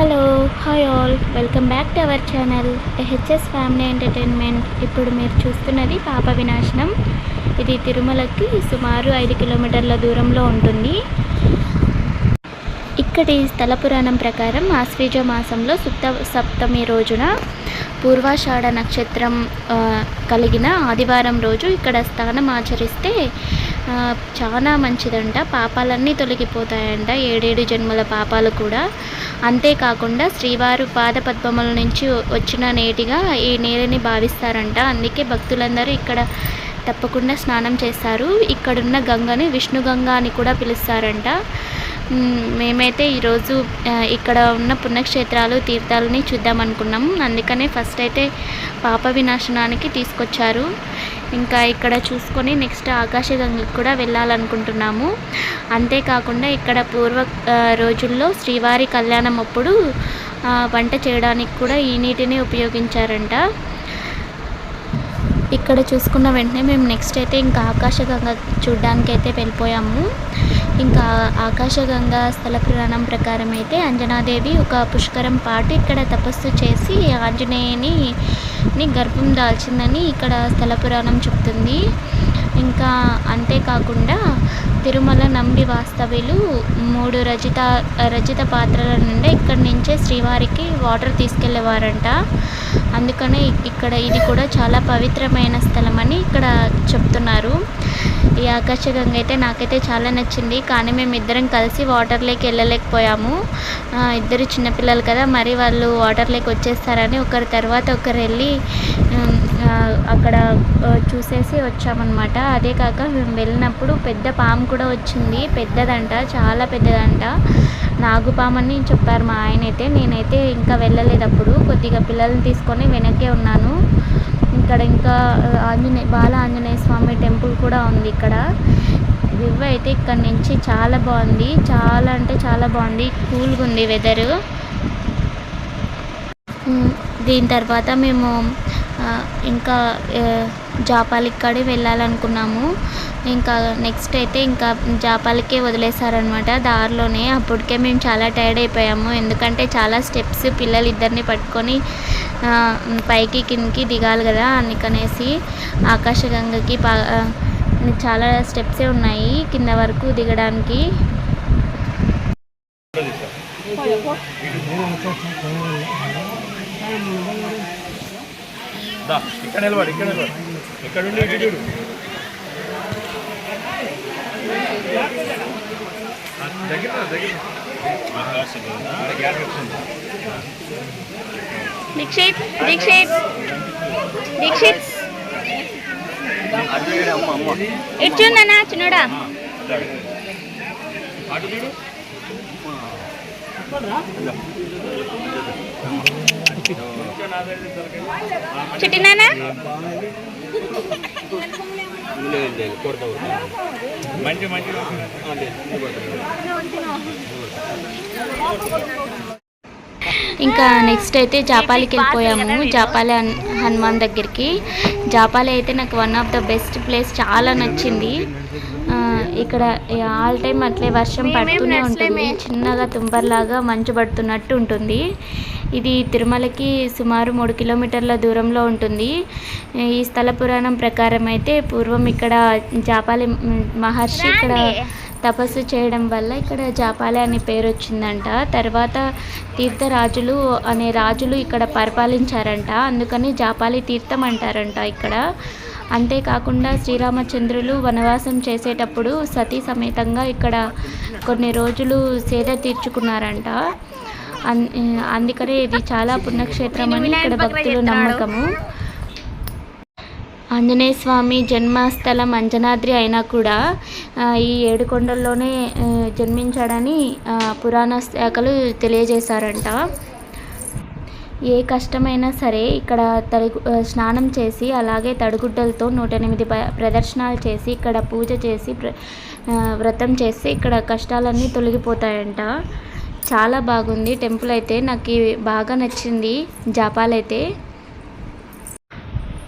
Hello hi all. Welcome back to our channel H S family entertainment. ఇప్పుడు మీరు చూస్తున్నది పాప వినాశనం. ఇది తిరుమలకి సుమారు ఐదు కిలోమీటర్ల దూరంలో ఉంటుంది. ఇక్కడి స్థల పురాణం ప్రకారం ఆశ్వీజ మాసంలో సుప్త సప్తమి రోజున పూర్వాషాఢ నక్షత్రం కలిగిన ఆదివారం రోజు ఇక్కడ స్థానం ఆచరిస్తే చాలా మంచిదంట. పాపాలన్నీ తొలగిపోతాయంట. ఏడేడు జన్మల పాపాలు కూడా. అంతేకాకుండా శ్రీవారు పాదపద్మముల నుంచి వచ్చిన నేటిగా ఈ నీరుని భావిస్తారంట. అందుకే భక్తులందరూ ఇక్కడ తప్పకుండా స్నానం చేస్తారు. ఇక్కడున్న గంగని విష్ణుగంగ అని కూడా పిలుస్తారంట. మేమైతే ఈరోజు ఇక్కడ ఉన్న పుణ్యక్షేత్రాలు తీర్థాలని చూద్దాం అనుకున్నాం అందుకనే ఫస్ట్ అయితే పాప వినాశనానికి తీసుకొచ్చారు. ఇంకా ఇక్కడ చూసుకొని నెక్స్ట్ ఆకాశగంగకి కూడా వెళ్ళాలనుకుంటున్నాము. అంతేకాకుండా ఇక్కడ పూర్వ రోజుల్లో శ్రీవారి కళ్యాణం అప్పుడు వంట చేయడానికి కూడా ఈ నీటిని ఉపయోగించారంట. ఇక్కడ చూసుకున్న వెంటనే మేము నెక్స్ట్ అయితే ఇంకా ఆకాశగంగ చూడడానికి అయితే వెళ్ళిపోయాము. ఇంకా ఆకాశగంగా స్థల పురాణం ప్రకారం అయితే అంజనాదేవి ఒక పుష్కరం పాటు ఇక్కడ తపస్సు చేసి ఆంజనేయుని గర్భం దాల్చిందని ఇక్కడ స్థల పురాణం చెప్తుంది. ఇంకా అంతేకాకుండా తిరుమల నంబి వాస్తవ్యులు మూడు రజిత రజిత పాత్రల నుండి ఇక్కడి నుంచే శ్రీవారికి వాటర్ తీసుకెళ్ళేవారంట. అందుకనే ఇక్కడ ఇది కూడా చాలా పవిత్రమైన స్థలం అని ఇక్కడ చెప్తున్నారు. ఈ ఆకాశగంగ అయితే నాకైతే చాలా నచ్చింది. కానీ మేము ఇద్దరం కలిసి వాటర్లోకి వెళ్ళలేకపోయాము. ఇద్దరు చిన్నపిల్లలు కదా మరి వాళ్ళు వాటర్లోకి వచ్చేస్తారని ఒకరి తర్వాత ఒకరు వెళ్ళి అక్కడ చూసేసి వచ్చామన్నమాట. అదే కాక మేము వెళ్ళినప్పుడు పెద్ద పాము కూడా వచ్చింది. పెద్దదంట చాలా పెద్దదంట. నాగుపామని చెప్పారు మా ఆయన అయితే నేనైతే ఇంకా వెళ్ళలేదు అప్పుడు. కొద్దిగా పిల్లల్ని తీసుకొని వెనక్కే ఉన్నాను. ఇక్కడ ఇంకా ఆంజనేయ బాల ఆంజనేయ స్వామి టెంపుల్ కూడా ఉంది ఇక్కడ. వ్యూ అయితే ఇక్కడ నుంచి చాలా బాగుంది. చాలా అంటే చాలా బాగుంది. కూల్గా ఉంది వెదరు. దీని తర్వాత మేము ఇంకా జాపాలిక్కడే వెళ్ళాలనుకున్నాము. ఇంకా నెక్స్ట్ అయితే ఇంకా జాపాలికే వదిలేశారనమాట దారిలోనే. అప్పటికే మేము చాలా టైర్డ్ అయిపోయాము. ఎందుకంటే చాలా స్టెప్స్ పిల్లలు ఇద్దరిని పట్టుకొని పైకి కిందకి దిగాలి కదా అందుకనేసి ఆకాశగంగకి పా చాలా స్టెప్సే ఉన్నాయి కింద వరకు దిగడానికి. దా ఇక్కడ నిలబడి ఇక్కడ నిలబడి. ఇక్కడ ఉండి ఇటు చూడు. దగ్గర రా, దగ్గర. దీక్షిత్ దీక్షిత్. దీక్షిత్. చిన్నడా? అటు చూడు. చిట్టినానా మంచి మంచి ఇంకా నెక్స్ట్ అయితే జాపాలికి వెళ్ళిపోయాము. జాపాలి హన్- హనుమాన్ దగ్గరికి. జాపాలి అయితే నాకు one of the best place చాలా నచ్చింది. ఇక్కడ ఆల్ టైం అట్లే వర్షం పడుతూనే ఉంటుంది. చిన్నగా తుంపర్లాగా మంచు పడుతున్నట్టు ఉంటుంది. ఇది తిరుమలకి సుమారు మూడు కిలోమీటర్ల దూరంలో ఉంటుంది. ఈ స్థల పురాణం ప్రకారం అయితే పూర్వం ఇక్కడ జాపాలి మహర్షి ఇక్కడ తపస్సు చేయడం వల్ల ఇక్కడ జాపాలి అనే పేరు వచ్చిందంట. తర్వాత తీర్థరాజులు అనే రాజులు ఇక్కడ పరిపాలించారంట. అందుకని జాపాలి తీర్థం అంటారంట ఇక్కడ. అంతేకాకుండా శ్రీరామచంద్రులు వనవాసం చేసేటప్పుడు సతీ సమేతంగా ఇక్కడ కొన్ని రోజులు సేద తీర్చుకున్నారంట. అన్ అందుకనే ఇది చాలా పుణ్యక్షేత్రం అని ఇక్కడ భక్తుల నమ్మకము. ఆంజనేయ స్వామి జన్మస్థలం అంజనాద్రి అయినా కూడా ఈ ఏడుకొండల్లోనే జన్మించాడని పురాణ శాఖలు తెలియజేశారంట. ఏ కష్టమైనా సరే ఇక్కడ తడి స్నానం చేసి అలాగే తడిగుడ్డలతో నూట ఎనిమిది ప- ప్రదర్శనలు చేసి ఇక్కడ పూజ చేసి ప్ర వ్రతం చేస్తే ఇక్కడ కష్టాలన్నీ తొలగిపోతాయంట. చాలా బాగుంది. టెంపుల్ అయితే నాకు బాగా నచ్చింది. జాపాలైతే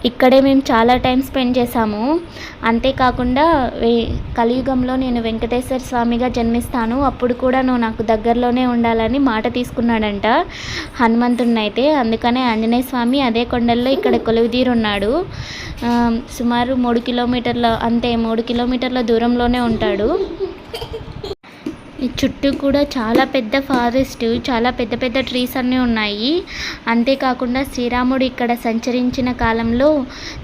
ఇక్కడే మేము చాలా టైం స్పెండ్ చేశాము. అంతేకాకుండా కలియుగంలో నేను వెంకటేశ్వర స్వామిగా జన్మిస్తాను. అప్పుడు కూడా నువ్వు నాకు దగ్గరలోనే ఉండాలని మాట తీసుకున్నాడంట హనుమంతుడినైతే అయితే అందుకనే ఆంజనేయ స్వామి అదే కొండల్లో ఇక్కడ కొలువుదీరున్నాడు. సుమారు మూడు కిలోమీటర్ల అంతే మూడు కిలోమీటర్ల దూరంలోనే ఉంటాడు. చుట్టూ కూడా చాలా పెద్ద ఫారెస్ట్ చాలా పెద్ద పెద్ద ట్రీస్ అన్నీ ఉన్నాయి. అంతేకాకుండా శ్రీరాముడు ఇక్కడ సంచరించిన కాలంలో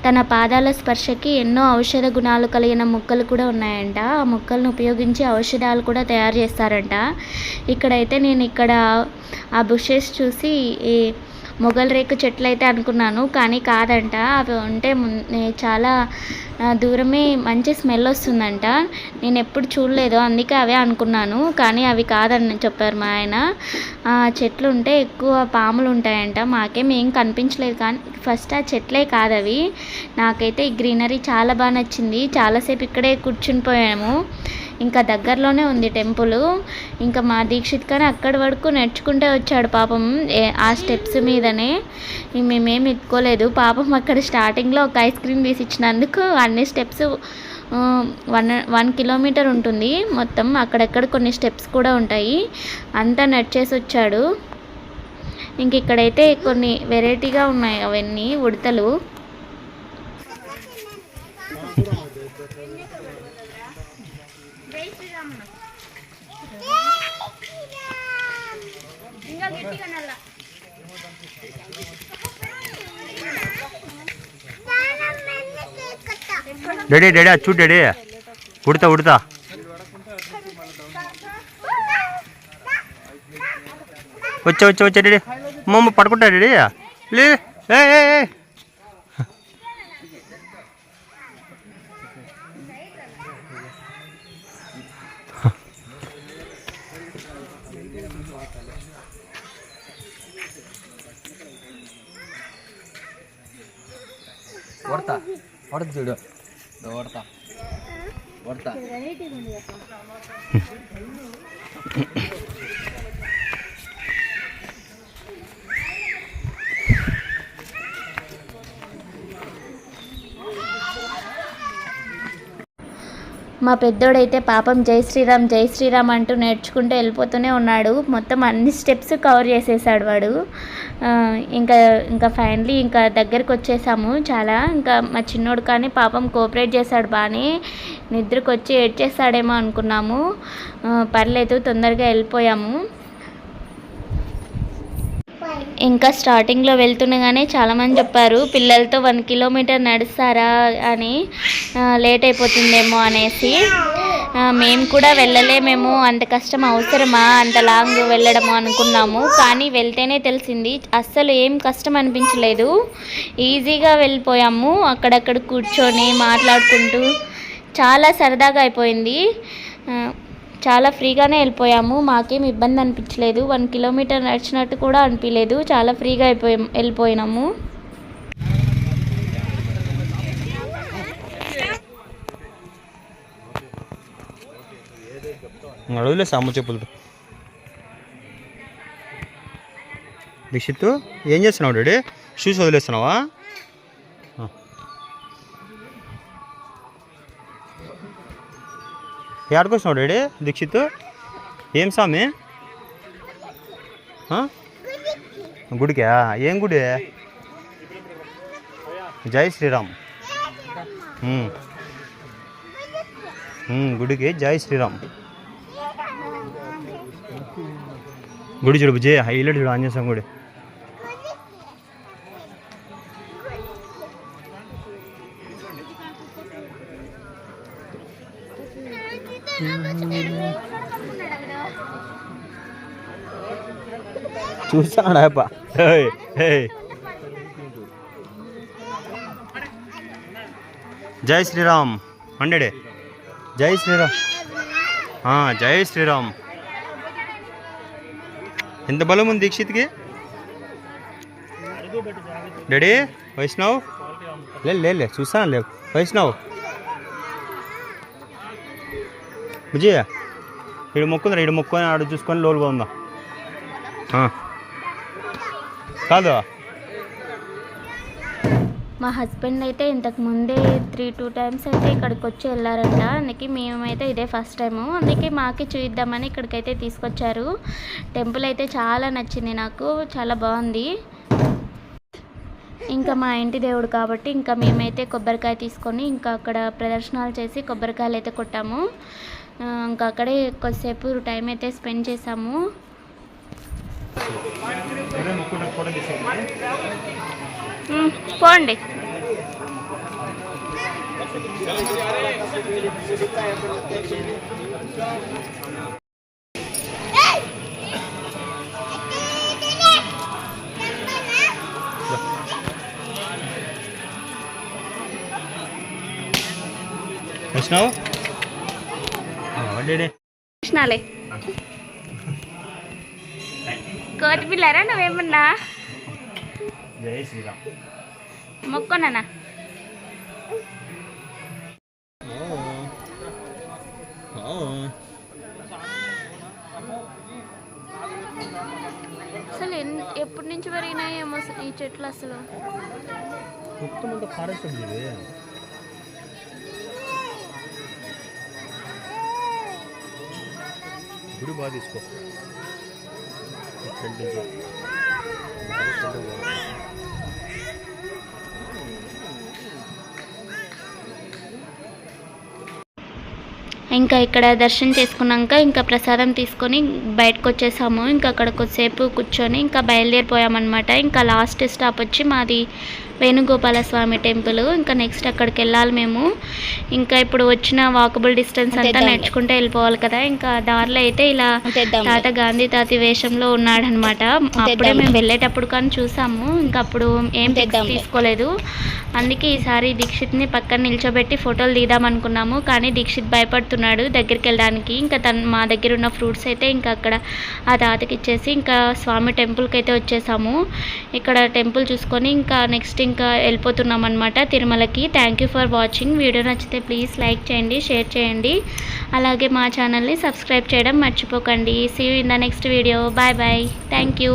తన పాదాల స్పర్శకి ఎన్నో ఔషధ గుణాలు కలిగిన మొక్కలు కూడా ఉన్నాయంట. ఆ మొక్కలను ఉపయోగించి ఔషధాలు కూడా తయారు చేస్తారంట. ఇక్కడైతే నేను ఇక్కడ ఆ బుషెస్ చూసి ఈ మొగల్ రేకు చెట్లు అయితే అనుకున్నాను కానీ కాదంట. అవి ఉంటే చాలా దూరమే మంచి స్మెల్ వస్తుందంట. నేను ఎప్పుడు చూడలేదు అందుకే అవే అనుకున్నాను. కానీ అవి కాదని చెప్పారు మా ఆయన. చెట్లు ఉంటే ఎక్కువ పాములు ఉంటాయంట మాకేమేం కనిపించలేదు. కానీ ఫస్ట్ ఆ చెట్లే కాదు అవి నాకైతే ఈ గ్రీనరీ చాలా బాగా నచ్చింది. చాలాసేపు ఇక్కడే కూర్చుని పోయాము. ఇంకా దగ్గరలోనే ఉంది టెంపుల్. ఇంకా మా దీక్షిత్ కానీ అక్కడి వరకు నడుచుకుంటే వచ్చాడు పాపం ఆ స్టెప్స్ మీదనే. మేమేమి మేమేం ఎత్తుకోలేదు. పాపం అక్కడ స్టార్టింగ్లో ఒక ఐస్ క్రీమ్ తీసి ఇచ్చినందుకు అన్ని స్టెప్స్ వన్ వన్ కిలోమీటర్ ఉంటుంది. మొత్తం అక్కడక్కడ కొన్ని స్టెప్స్ కూడా ఉంటాయి. అంతా నడిచేసి వచ్చాడు. ఇంక ఇక్కడైతే కొన్ని వెరైటీగా ఉన్నాయి అవన్నీ ఉడతలు. డాడీ డాడీ అది చూడు డాడీ. ఉడతా ఉడతా. వచ్చా వచ్చా వచ్చా డాడీ. మమ్మ పడుకుంటా డాడీ. లే ఏ. చూడు. మా పెద్దోడైతే పాపం జై శ్రీరామ్ జై శ్రీరామ్ అంటూ నేర్చుకుంటూ వెళ్ళిపోతూనే ఉన్నాడు. మొత్తం అన్ని స్టెప్స్ కవర్ చేసేసాడు వాడు. ఇంకా ఇంకా ఫైనలీ ఇంకా దగ్గరికి వచ్చేసాము చాలా. ఇంకా మా చిన్నోడు కానీ పాపం కోఆపరేట్ చేశాడు బాగానే నిద్రకు వచ్చి ఏడ్చేస్తాడేమో అనుకున్నాము. పర్లేదు తొందరగా వెళ్ళిపోయాము. ఇంకా స్టార్టింగ్లో వెళ్తుండగానే చాలామంది చెప్పారు పిల్లలతో వన్ కిలోమీటర్ నడుస్తారా? అని. లేట్ అయిపోతుందేమో అనేసి. మేము కూడా వెళ్ళలేమేమో అంత కష్టం అవసరమా? అంత లాంగ్ వెళ్ళడము అనుకున్నాము. కానీ వెళ్తేనే తెలిసింది. అస్సలు ఏం కష్టం అనిపించలేదు. ఈజీగా వెళ్ళిపోయాము. అక్కడక్కడ కూర్చొని మాట్లాడుకుంటూ చాలా సరదాగా అయిపోయింది. చాలా ఫ్రీగానే వెళ్ళిపోయాము. మాకేం ఇబ్బంది అనిపించలేదు. వన్ కిలోమీటర్ నడిచినట్టు కూడా అనిపించలేదు. చాలా ఫ్రీగా అయిపోయాం వెళ్ళిపోయినాము. అడవులే సాము చెప్పులు. దీక్షిత్ ఏం చేస్తున్నావు డాడీ? షూస్ వదిలేస్తున్నావా? ఆ. ఎక్కడికి వచ్చినావు డాడీ దీక్షిత్ ఏం స్వామి? గుడికా? ఏం గుడి? జై శ్రీరామ్. గుడికి జై శ్రీరామ్. గుడి చూడు బుజ్జి హైలైట్ చూడు ఆంజనేయ స్వామి గుడి. చూసాడా జై శ్రీరామ్. హండ్రెడే జై శ్రీరామ్. జై శ్రీరామ్. ఎంత బలం ఉంది దీక్షిత్కి? డాడీ వైష్ణవ్? లే లే లే చూస్తాను లేవు వైష్ణవ్? విజయ్ ఈడు మొక్కుందా ఈడు మొక్కుని ఆడు చూసుకొని లోలు ఉందా కాదు. మా హస్బెండ్ అయితే ఇంతకు ముందే త్రీ టూ టైమ్స్ అయితే ఇక్కడికి వచ్చి వెళ్ళారంట. అందుకే మేమైతే ఇదే ఫస్ట్ టైము అందుకే మాకే చూద్దామని ఇక్కడికైతే తీసుకొచ్చారు. టెంపుల్ అయితే చాలా నచ్చింది నాకు. చాలా బాగుంది. ఇంకా మా ఇంటి దేవుడు కాబట్టి ఇంకా మేమైతే కొబ్బరికాయ తీసుకొని ఇంకా అక్కడ ప్రదర్శనలు చేసి కొబ్బరికాయలు అయితే కొట్టాము. ఇంకా అక్కడే కొద్దిసేపు టైం అయితే స్పెండ్ చేసాము పోండి. వచ్చినావు కృష్ణాలే. కోతి పిల్లరా నువ్వేమన్నా? జై శ్రీరామ్. మొక్కున్నానా. అసలు ఎప్పటి నుంచి పెరిగినాయేమో ఈ చెట్లు అసలు. మొత్తం అంతా ఫారెస్ట్ ఉంది గుడి బాగా తీసుకో. ఇంకా ఇక్కడ దర్శనం చేసుకున్నాక ఇంకా ప్రసాదం తీసుకొని బయటకు వచ్చేసాము ఇంకా అక్కడ కొద్దిసేపు కూర్చొని ఇంకా బయలుదేరిపోయామన్నమాట. ఇంకా లాస్ట్ స్టాప్ వచ్చి మాది వేణుగోపాల స్వామి టెంపుల్. ఇంకా నెక్స్ట్ అక్కడికి వెళ్ళాలి మేము. ఇంకా ఇప్పుడు వచ్చిన వాకబుల్ డిస్టెన్స్ అంతా నడుచుకుంటే వెళ్ళిపోవాలి కదా. ఇంకా దారిలో అయితే ఇలా తాత గాంధీ తాతి వేషంలో ఉన్నాడనమాట. అప్పుడే మేము వెళ్ళేటప్పుడు కానీ చూసాము. ఇంకా అప్పుడు ఏం తీసుకోలేదు. అందుకే ఈసారి దీక్షిత్ని పక్కన నిల్చోబెట్టి ఫోటోలు తీద్దాం అనుకున్నాము. కానీ దీక్షిత్ భయపడుతున్నాడు దగ్గరికి వెళ్ళడానికి. ఇంకా తను మా దగ్గర ఉన్న ఫ్రూట్స్ అయితే ఇంకా అక్కడ ఆ తాతకి ఇచ్చేసి ఇంకా స్వామి టెంపుల్కి అయితే వచ్చేసాము. ఇక్కడ టెంపుల్ చూసుకొని ఇంకా నెక్స్ట్ ఇంకా వెళ్ళిపోతున్నాం అనమాట తిరుమలకి. Thank you for watching video నచ్చితే ప్లీజ్ లైక్ చేయండి షేర్ చేయండి. అలాగే మా ఛానల్ని సబ్స్క్రైబ్ చేయడం మర్చిపోకండి. See you in the next video bye bye thank you